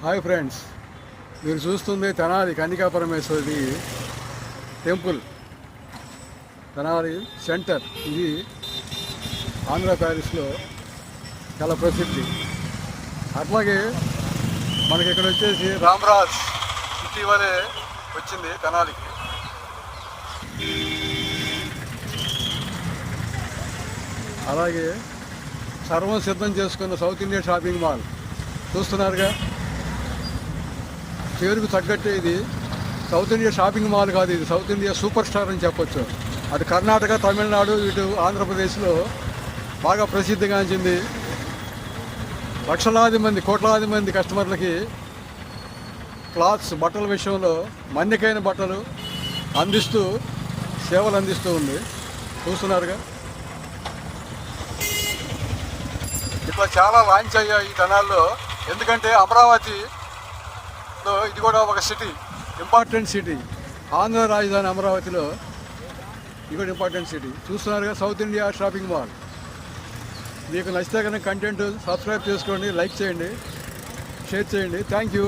Hi friends. మీరు చూస్తుంది Tenali Kanyaka Parameshwari temple. Tenali centre. ఇది ఆంధ్ర ప్యారిస్లో చాలా ప్రసిద్ధి. అట్లాగే మనకి ఇక్కడ వచ్చేసి రామరాజ్ ఇటీవలే వచ్చింది తెనాలికి. అలాగే సర్వం సిద్ధం చేసుకున్న సౌత్ ఇండియా షాపింగ్ మాల్. చూస్తున్నారుగా? పేరుకు తగ్గట్టే ఇది. సౌత్ ఇండియా షాపింగ్ మాల్ కాదు ఇది. సౌత్ ఇండియా సూపర్ స్టార్ అని చెప్పొచ్చు. అటు కర్ణాటక తమిళనాడు ఇటు ఆంధ్రప్రదేశ్లో బాగా ప్రసిద్ధిగాంచింది లక్షలాది మంది కోట్లాది మంది కస్టమర్లకి క్లాత్స్ బట్టల విషయంలో మన్నికైన బట్టలు అందిస్తూ సేవలు అందిస్తూ ఉంది. చూస్తున్నారుగా. ఇట్లా చాలా లాంచ్ అయ్యాయి ఈ ధనాల్లో ఎందుకంటే అమరావతి అమరావతిలో ఇది కూడా ఒక సిటీ ఇంపార్టెంట్ సిటీ ఆంధ్ర రాజధాని అమరావతిలో ఇది కూడా ఇంపార్టెంట్ సిటీ చూస్తున్నారుగా సౌత్ ఇండియా షాపింగ్ మాల్ మీకు నచ్చితే కనుక కంటెంట్ సబ్స్క్రైబ్ చేసుకోండి లైక్ చేయండి షేర్ చేయండి. Thank you